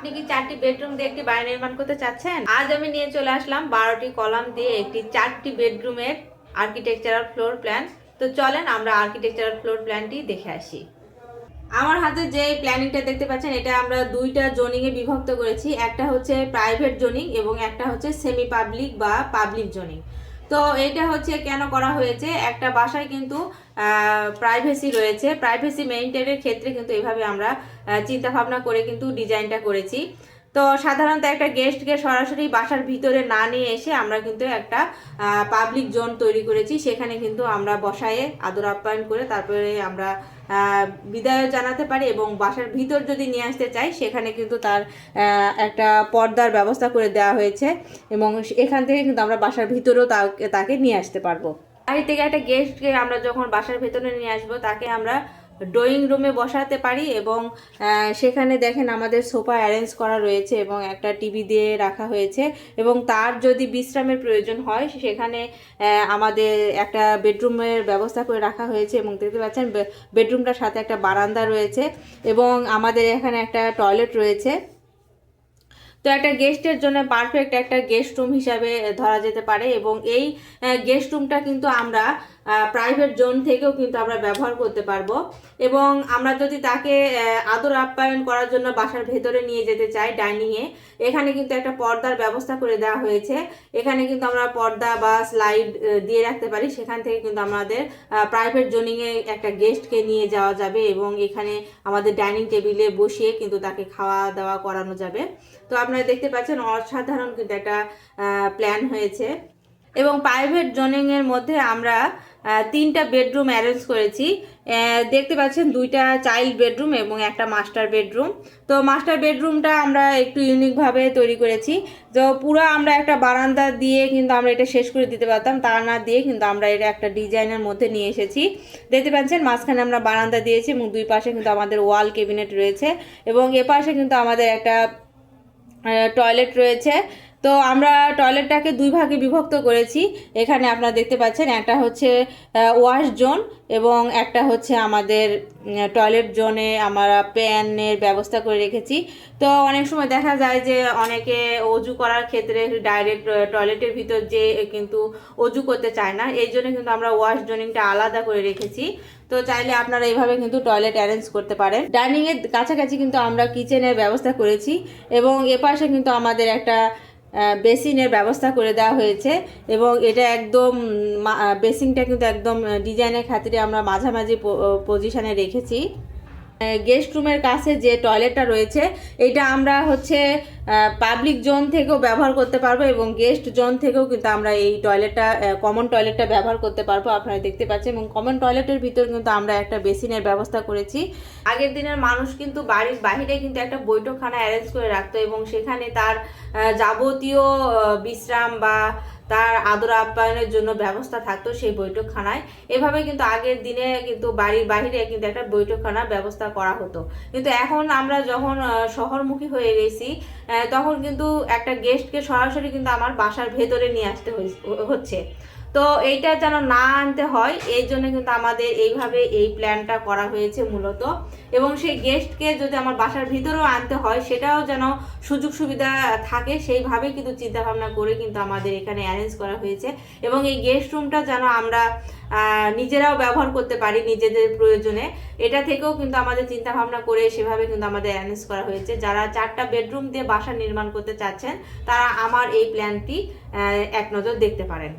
আপনি কি চারটি বেডরুম দিয়ে একটি বাড়ি নির্মাণ করতে চাচ্ছেন? আজ আমি নিয়ে চলে আসলাম বারোটি কলাম দিয়ে একটি চারটি বেডরুমের আর্কিটেকচারাল ফ্লোর প্ল্যান তো চলেন আমরা আর্কিটেকচারাল ফ্লোর প্ল্যানটি দেখে আসি। আমার হাতে যে প্ল্যানিংটা দেখতে পাচ্ছেন, এটা আমরা দুইটা জোনিং এ বিভক্ত করেছি। একটা হচ্ছে প্রাইভেট জোনিং এবং একটা হচ্ছে সেমি পাবলিক বা পাবলিক জোনিং তো এটা হচ্ছে কেন করা হয়েছে? একটা বাসায় কিন্তু প্রাইভেসি রয়েছে। প্রাইভেসি মেনটেনের ক্ষেত্রে কিন্তু এভাবে আমরা চিন্তা ভাবনা করে কিন্তু ডিজাইনটা করেছি। তো সাধারণত একটা গেস্টকে সরাসরি বাসার ভিতরে না নিয়ে এসে আমরা কিন্তু একটা পাবলিক জোন তৈরি করেছি। সেখানে কিন্তু আমরা বসায়ে আদর আপ্যায়ন করে তারপরে আমরা বিদায় জানাতে পারি এবং বাসার ভিতর যদি নিয়ে আসতে চাই, সেখানে কিন্তু তার একটা পর্দার ব্যবস্থা করে দেওয়া হয়েছে এবং এখান থেকে কিন্তু আমরা বাসার ভিতরেও তাকে নিয়ে আসতে পারব। বাড়ি থেকে একটা গেস্টকে আমরা যখন বাসার ভেতরে নিয়ে আসব, তাকে আমরা ড্রয়িং রুমে বসাতে পারি এবং সেখানে দেখেন আমাদের সোফা অ্যারেঞ্জ করা রয়েছে এবং একটা টিভি দিয়ে রাখা হয়েছে এবং তার যদি বিশ্রামের প্রয়োজন হয়, সেখানে আমাদের একটা বেডরুমের ব্যবস্থা করে রাখা হয়েছে এবং দেখতে পাচ্ছেন বেডরুমটার সাথে একটা বারান্দা রয়েছে এবং আমাদের এখানে একটা টয়লেট রয়েছে। তো একটা গেস্টের জন্য পারফেক্ট একটা গেস্ট রুম হিসাবে ধরা যেতে পারে এবং এই গেস্ট রুমটা কিন্তু আমরা প্রাইভেট জোন থেকেও কিন্তু আমরা ব্যবহার করতে পারব। এবং আমরা যদি তাকে আদর আপ্যায়ন করার জন্য বাসার ভেতরে নিয়ে যেতে চাই ডাইনিংয়ে এখানে কিন্তু একটা পর্দার ব্যবস্থা করে দেওয়া হয়েছে। এখানে কিন্তু আমরা পর্দা বা স্লাইড দিয়ে রাখতে পারি। সেখান থেকে কিন্তু আমাদের প্রাইভেট জোনিংয়ে একটা গেস্টকে নিয়ে যাওয়া যাবে এবং এখানে আমাদের ডাইনিং টেবিলে বসিয়ে কিন্তু তাকে খাওয়া দাওয়া করানো যাবে। তো আপনারা দেখতে পাচ্ছেন অসাধারণ কিন্তু একটা প্ল্যান হয়েছে। এবং প্রাইভেট জোনিং এর মধ্যে আমরা তিনটা বেডরুম অ্যারেঞ্জ করেছি। দেখতে পাচ্ছেন দুইটা চাইল্ড বেডরুম এবং একটা মাস্টার বেডরুম তো মাস্টার বেডরুমটা আমরা একটু ইউনিকভাবে তৈরি করেছি। তো পুরো আমরা একটা বারান্দা দিয়ে কিন্তু আমরা এটা শেষ করে দিতে পারতাম, তা না দিয়ে কিন্তু আমরা এটা একটা ডিজাইনের মধ্যে নিয়ে এসেছি। দেখতে পাচ্ছেন মাঝখানে আমরা বারান্দা দিয়েছি এবং দুই পাশে কিন্তু আমাদের ওয়াল ক্যাবিনেট রয়েছে এবং এ পাশে কিন্তু আমাদের একটা টয়লেট রয়েছে। তো আমরা টয়লেটটাকে দুই ভাগে বিভক্ত করেছি। এখানে আপনারা দেখতে পাচ্ছেন, একটা হচ্ছে ওয়াশ জোন এবং একটা হচ্ছে আমাদের টয়লেট জোনে আমরা প্যানের ব্যবস্থা করে রেখেছি। তো অনেক সময় দেখা যায় যে অনেকে অজু করার ক্ষেত্রে ডাইরেক্ট টয়লেটের ভিতর যে কিন্তু অজু করতে চায় না, এই জন্য কিন্তু আমরা ওয়াশ জোনিংটা আলাদা করে রেখেছি। তো চাইলে আপনারা এইভাবে কিন্তু টয়লেট অ্যারেঞ্জ করতে পারেন। ডাইনিংয়ের কাছাকাছি কিন্তু আমরা কিচেনের ব্যবস্থা করেছি এবং এপাশে কিন্তু আমাদের একটা বেসিনের ব্যবস্থা করে দেওয়া হয়েছে এবং এটা একদম বেসিনটা কিন্তু একদম ডিজাইনের খাতিরে আমরা মাঝামাঝি পজিশানে রেখেছি। গেস্ট রুমের কাছে যে টয়লেটটা রয়েছে এটা আমরা হচ্ছে পাবলিক জোন থেকেও ব্যবহার করতে পারব এবং গেস্ট জোন থেকেও কিন্তু আমরা এই টয়লেটটা কমন টয়লেটটা ব্যবহার করতে পারব। আপনারা দেখতে পাচ্ছেন এবং কমন টয়লেটের ভিতর কিন্তু আমরা একটা বেসিনের ব্যবস্থা করেছি। আগের দিনের মানুষ কিন্তু বাড়ির বাইরে কিন্তু একটা বৈঠকখানা অ্যারেঞ্জ করে রাখতো এবং সেখানে তার যাবতীয় বিশ্রাম বা তার আদর আপ্যায়নের জন্য ব্যবস্থা থাকতো সেই বৈঠকখানায়। এভাবে কিন্তু আগের দিনে কিন্তু বাড়ির বাহিরে কিন্তু একটা বৈঠকখানার ব্যবস্থা করা হতো। কিন্তু এখন আমরা যখন শহরমুখী হয়ে গেছি তখন কিন্তু একটা গেস্টকে সরাসরি কিন্তু আমার বাসার ভেতরে নিয়ে আসতে হচ্ছে। তো এইটা যেন না আনতে হয় এই জন্য কিন্তু আমাদের এইভাবে এই প্ল্যানটা করা হয়েছে মূলত। এবং সেই গেস্টকে যদি আমার বাসার ভিতরেও আনতে হয়, সেটাও যেন সুযোগ সুবিধা থাকে, সেইভাবে কিন্তু চিন্তা ভাবনা করে কিন্তু আমাদের এখানে অ্যারেঞ্জ করা হয়েছে। এবং এই গেস্ট রুমটা যেন আমরা নিজেরাও ব্যবহার করতে পারি নিজেদের প্রয়োজনে। এটা থেকেও কিন্তু আমাদের চিন্তা ভাবনা করে সেভাবে কিন্তু আমাদের অ্যারেঞ্জ করা হয়েছে। যারা চারটা বেডরুম দিয়ে বাসা নির্মাণ করতে চাচ্ছেন, তারা আমার এই প্ল্যানটি এক নজর দেখতে পারেন।